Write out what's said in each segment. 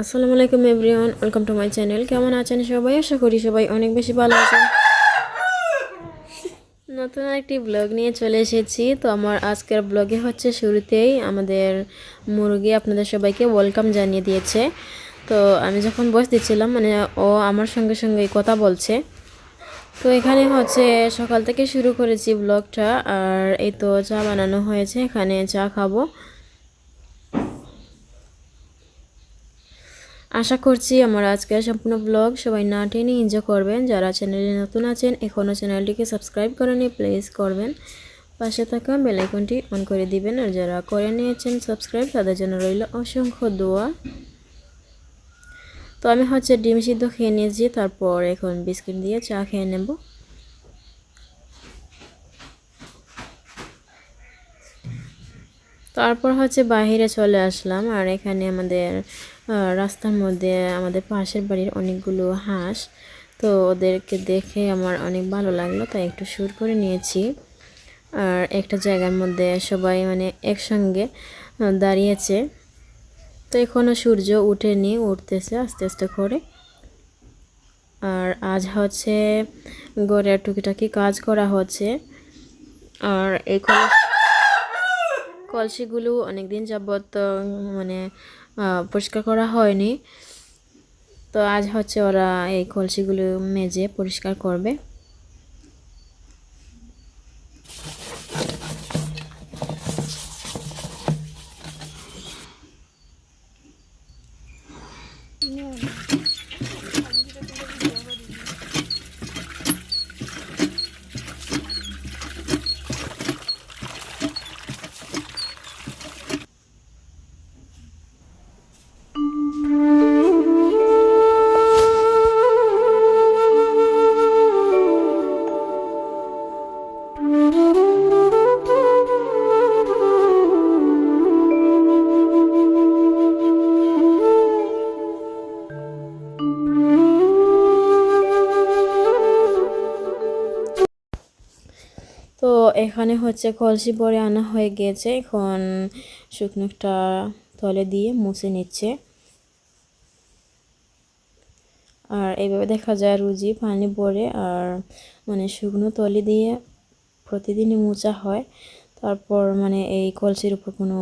আসসালামু আলাইকুম everyone, welcome to my channel. কেমন আছেন সবাই? আশা করি সবাই অনেক বেশি ভালো আছেন। নতুন একটি ব্লগ নিয়ে চলে এসেছি। তো আমার আজকের ব্লগে হচ্ছে শুরুতেই আমাদের মুরগি আপনাদের সবাইকে ওয়েলকাম জানিয়ে দিয়েছে। তো আমি যখন বস দিচ্ছিলাম মানে ও আমার সঙ্গে সঙ্গে কথা বলছে। তো এখানে হচ্ছে সকাল থেকে শুরু করেছি ব্লগটা আর এই তো চা বানানো হয়েছে, এখানে চা খাব। আশা করছি আমার আজকের সম্পূর্ণ ব্লগ সবাই না টেনে এনজয় করবেন। যারা চ্যানেলে নতুন আছেন এখনও চ্যানেলটিকে সাবস্ক্রাইব করেনি প্লিজ করবেন। পাশে থাকা বেলাইকনটি অন করে দিবেন আর যারা করে নিয়েছেন সাবস্ক্রাইব তাদের জন্য রইল অসংখ্য দোয়া। তো আমি হচ্ছে ডিম সিদ্ধ খেয়ে নিয়েছি, তারপর এখন বিস্কিট দিয়ে চা খেয়ে নেব। তারপর হচ্ছে বাহিরে চলে আসলাম, আর এখানে আমাদের রাস্তার মধ্যে আমাদের পাশের বাড়ির অনেকগুলো হাঁস, তো ওদেরকে দেখে আমার অনেক ভালো লাগল, তাই একটু সুর করে নিয়েছি। আর একটা জায়গার মধ্যে সবাই মানে একসঙ্গে দাঁড়িয়েছে। তো এখনও সূর্য উঠেনি, উঠতেছে আস্তে আস্তে করে। আর আজ হচ্ছে গড়ের টুকিটাকি কাজ করা হচ্ছে। আর এই কলসিগুলো অনেকদিন যাবত মানে পরিষ্কার করা হয়নি। তো আজ হচ্ছে ওরা এই কলসিগুলো মেজে পরিষ্কার করবে। এখানে হচ্ছে কলসি পরে আনা হয়ে গেছে। এখন শুকনোটা তলে দিয়ে মুছে নিচ্ছে। আর এইভাবে দেখা যায় রুজি, পানি পরে আর মানে শুকনো তলি দিয়ে প্রতিদিনই মোচা হয়। তারপর মানে এই কলসির উপর কোনো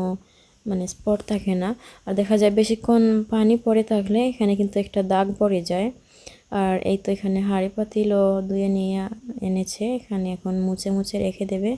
মানে স্পট থাকে না। আর দেখা যায় বেশিক্ষণ পানি পড়ে থাকলে এখানে কিন্তু একটা দাগ পড়ে যায়। আর এই তো এখানে হাঁড়ি পাতিলও ধুয়ে নিয়ে এনেছে, এখানে এখন মুছে মুছে রেখে দেবে।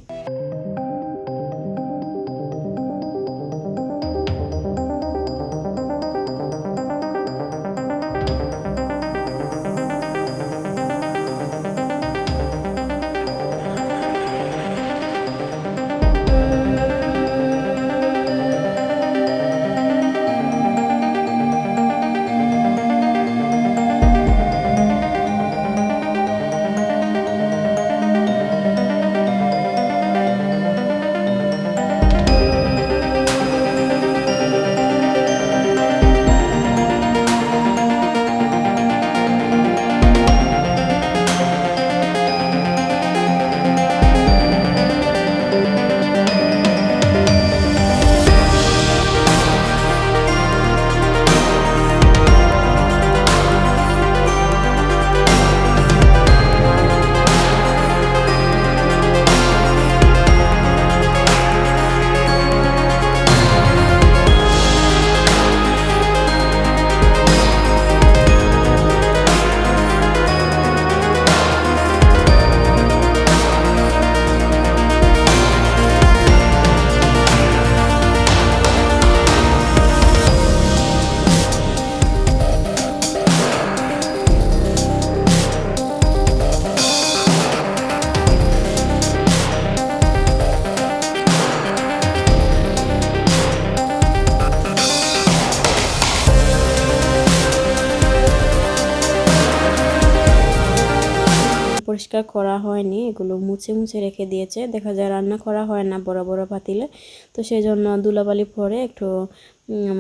পরিষ্কার করা হয়নি, এগুলো মুছে মুছে রেখে দিয়েছে। দেখা যায় রান্না করা হয় না বড় বড় পাতিলে। তো সেই জন্য ধুলাবালি পরে একটু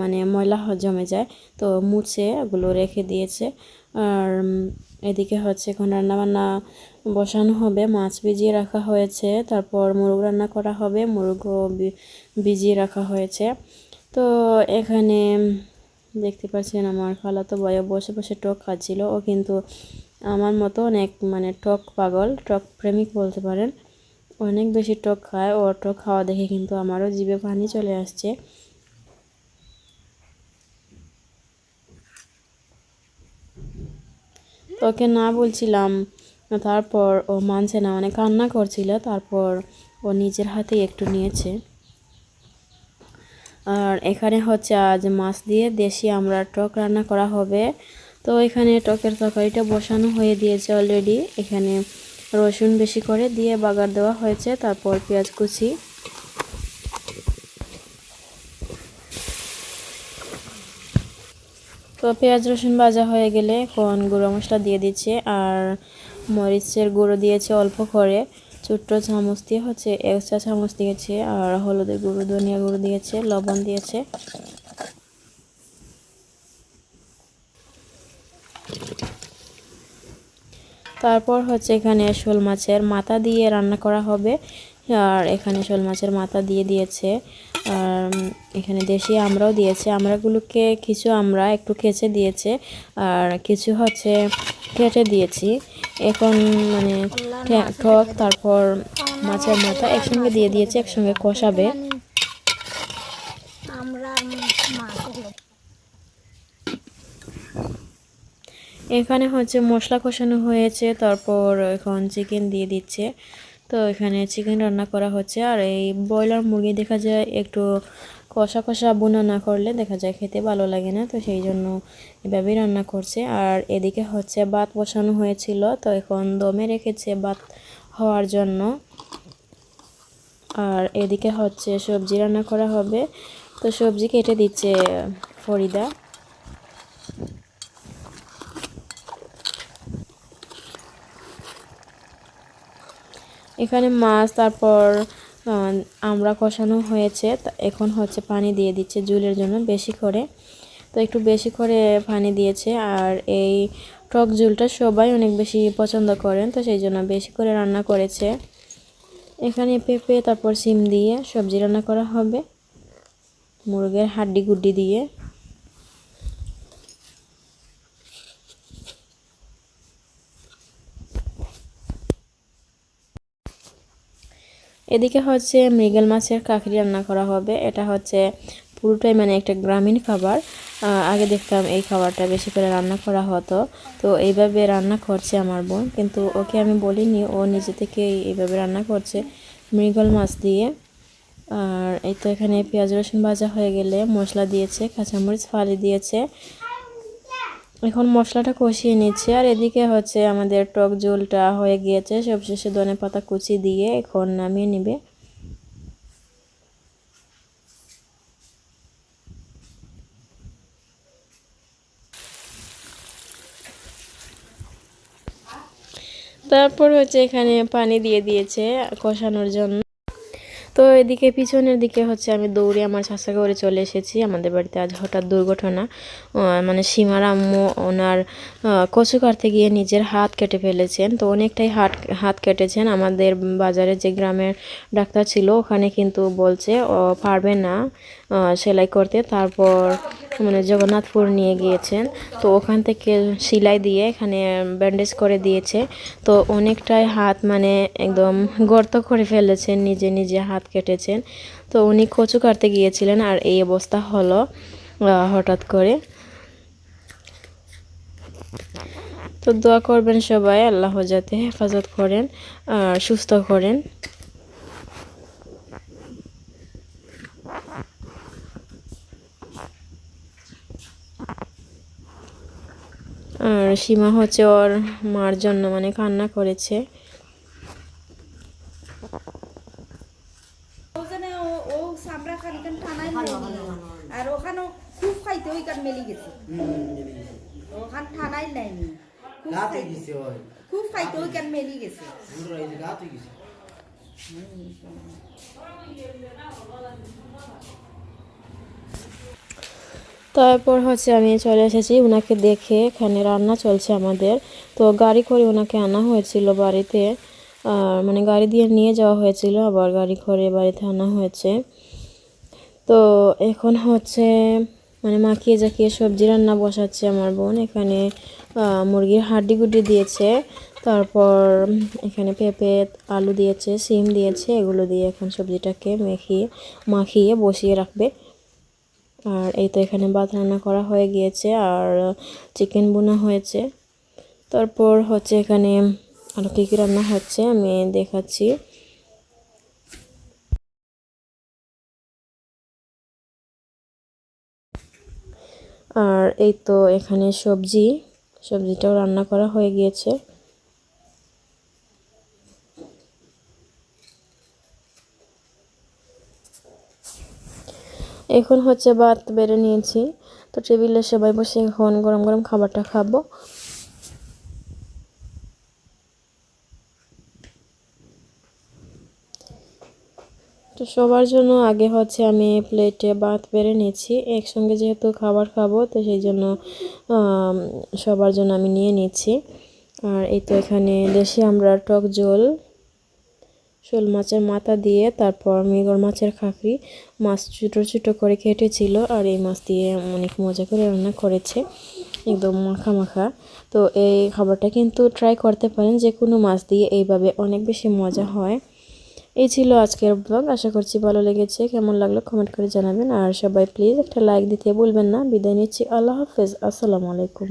মানে ময়লা জমে যায়। তো মুছে এগুলো রেখে দিয়েছে। আর এদিকে হচ্ছে এখন রান্নাবান্না বসানো হবে, মাছ ভিজিয়ে রাখা হয়েছে। তারপর মুরগ রান্না করা হবে, মুরগও ভিজিয়ে রাখা হয়েছে। তো এখানে দেখতে পাচ্ছেন আমার খালাতো বয়ে বসে বসে টক খাচ্ছিল। ও কিন্তু আমার মতো অনেক মানে টক পাগল, টক প্রেমিক বলতে পারেন। অনেক বেশি টক খায়, ও টক খাওয়া দেখে কিন্তু আমারও জিভে পানি চলে আসছে। তো ওকে না বলছিলাম, তারপর ও মানছে না মানে কান্না করছিল, তারপর ও নিজের হাতে একটু নিয়েছে। আর এখানে হচ্ছে আজ মাছ দিয়ে দেশি আমরা টক রান্না করা হবে। তো এখানে টকের তরকারিটা বসানো হয়ে দিয়েছে অলরেডি এখানে রসুন বেশি করে দিয়ে বাগার দেওয়া হয়েছে, তারপর পেঁয়াজ কুচি। তো পেঁয়াজ, রসুন ভাজা হয়ে গেলে এখন গুঁড়ো মশলা দিয়ে দিচ্ছে, আর মরিচের গুঁড়ো দিয়েছে অল্প করে। ছোট্ট চামচ দিয়ে হচ্ছে এক চা চামচ দিয়েছে, আর হলুদের গুঁড়ো, ধনিয়া গুঁড়ো দিয়েছে, লবণ দিয়েছে। তারপর হচ্ছে এখানে শোল মাছের মাথা দিয়ে রান্না করা হবে। আর এখানে শোল মাছের মাথা দিয়ে দিয়েছে। আর এখানে দেশি আমরাও দিয়েছে। আমরাগুলোকে কিছু আমরা একটু কেচে দিয়েছে। আর কিছু হচ্ছে কেটে দিয়েছি। এখন মানে ঠক তারপর মাছের মাথা একসঙ্গে দিয়ে দিয়েছে, একসঙ্গে কষাবে আমরা মাছ এখানে হচ্ছে মশলা কষানো হয়েছে, তারপর এখন চিকেন দিয়ে দিচ্ছে। তো এখানে চিকেন রান্না করা হচ্ছে, আর এই ব্রয়লার মুরগি দেখা যায় একটু কষা কষা বোনা না করলে দেখা যায় খেতে ভালো লাগে না, তো সেই জন্য এভাবেই রান্না করছে। আর এদিকে হচ্ছে ভাত বসানো হয়েছিল, তো এখন দমে রেখেছে ভাত হওয়ার জন্য। আর এদিকে হচ্ছে সবজি রান্না করা হবে, তো সবজি কেটে দিচ্ছে ফরিদা। এখানে মাছ, তারপর আমরা কষানো হয়েছে। এখন হচ্ছে পানি দিয়ে দিচ্ছে জুলের জন্য বেশি করে। তো একটু বেশি করে পানি দিয়েছে। আর এই টক ঝুলটা সবাই অনেক বেশি পছন্দ করেন, তো সেই জন্য বেশি করে রান্না করেছে। এখানে পেঁপে, তারপর সিম দিয়ে সবজি রান্না করা হবে। মুরগের হাড্ডি গুড্ডি দিয়ে। এদিকে হচ্ছে মৃগেল মাছের কাঁকড়ি রান্না করা হবে। এটা হচ্ছে পুরোটাই মানে একটা গ্রামীণ খাবার। আগে দেখতাম এই খাবারটা বেশি করে রান্না করা হতো। তো এইভাবে রান্না করছে আমার বোন। কিন্তু ওকে আমি বলিনি, ও নিজে থেকে এইভাবে রান্না করছে মৃগল মাছ দিয়ে। আর এই তো এখানে পেঁয়াজ রসুন ভাজা হয়ে গেলে মশলা দিয়েছে, কাঁচামরিচ ফালি দিয়েছে। এখন মশলাটা কষিয়ে নিচ্ছে। আর এদিকে হচ্ছে আমাদের টক ঝোলটা হয়ে গিয়েছে। সবশেষে ধনে পাতা কুচি দিয়ে এখন নামিয়ে নিবে। তারপর হচ্ছে এখানে পানি দিয়ে দিয়েছে কষানোর জন্য। তো এদিকে পিছনের দিকে হচ্ছে আমি দৌড়ে আমার করে চলে এসেছি। আমাদের বাড়িতে আজ হঠাৎ দুর্ঘটনা। মানে সীমার আম্মু ওনার কচু কাটতে গিয়ে নিজের হাত কেটে ফেলেছেন। তো অনেকটাই হাত হাত কেটেছেন। আমাদের বাজারে যে গ্রামের ডাক্তার ছিল, ওখানে কিন্তু বলছে পারবে না সেলাই করতে। তারপর মানে জগন্নাথপুর নিয়ে গিয়েছেন। তো ওখান থেকে সিলাই দিয়ে এখানে ব্যান্ডেজ করে দিয়েছে। তো অনেকটাই হাত মানে একদম গর্ত করে ফেলেছেন, নিজে নিজে হাত কেটেছেন। তো উনি কচু কাটতে গিয়েছিলেন আর এই অবস্থা হলো হঠাৎ করে। তো দোয়া করবেন সবাই, আল্লাহ যাতে হেফাজত করেন আর সুস্থ করেন আর সীমা হচ্ছে ওর মার জন্য মানে কান্না করেছে। আর ওখানে খুব খাইতে ওইখান মেলি গেছে। ওখান লাইনি খুব খাইতে- ওই। ওইখান মেলি গেছে। তারপর হচ্ছে আমি চলে এসেছি ওনাকে দেখে এখানে রান্না চলছে আমাদের। তো গাড়ি করে ওনাকে আনা হয়েছিল বাড়িতে। মানে গাড়ি দিয়ে নিয়ে যাওয়া হয়েছিল, আবার গাড়ি করে বাড়িতে আনা হয়েছে। তো এখন হচ্ছে মানে মাখিয়ে জাকিয়ে সবজি রান্না বসাচ্ছে আমার বোন। এখানে মুরগির হাড্ডি গুড্ডি দিয়েছে। তারপর এখানে পেঁপে, আলু দিয়েছে সিম দিয়েছে। এগুলো দিয়ে এখন সবজিটাকে মেখিয়ে মাখিয়ে বসিয়ে রাখবে। আর এই তো এখানে ভাত রান্না করা হয়ে গিয়েছে আর চিকেন বোনা হয়েছে। তারপর হচ্ছে এখানে আরও কী কী রান্না হচ্ছে আমি দেখাচ্ছি। আর এই তো এখানে সবজি, সবজিটাও রান্না করা হয়ে গিয়েছে। এখন হচ্ছে ভাত বেড়ে নিয়েছি। তো টেবিলে সবাই বসে এখন গরম গরম খাবারটা খাব। তো সবার জন্য আগে হচ্ছে আমি প্লেটে ভাত বেড়ে নিয়েছি। একসঙ্গে যেহেতু খাবার খাব, তো সেই জন্য সবার জন্য আমি নিয়ে নিচ্ছি আর এই তো এখানে দেশি আমরা টক ঝোল। শোল মাছের মাথা দিয়ে তারপর মৃগর মাছের খাকরি মাছ ছোটো ছোটো করে কেটেছিল আর এই মাছ দিয়ে অনেক মজা করে রান্না করেছে। একদম মাখা মাখা। তো এই খাবারটা কিন্তু ট্রাই করতে পারেন যে কোনো মাছ দিয়ে এইভাবে অনেক বেশি মজা হয়। এই ছিল আজকের ব্লগ আশা করছি ভালো লেগেছে। কেমন লাগল কমেন্ট করে জানাবেন। আর সবাই প্লিজ একটা লাইক দিতে বলবেন না। বিদায় নিচ্ছি। আল্লাহ হাফেজ। আসসালামু আলাইকুম।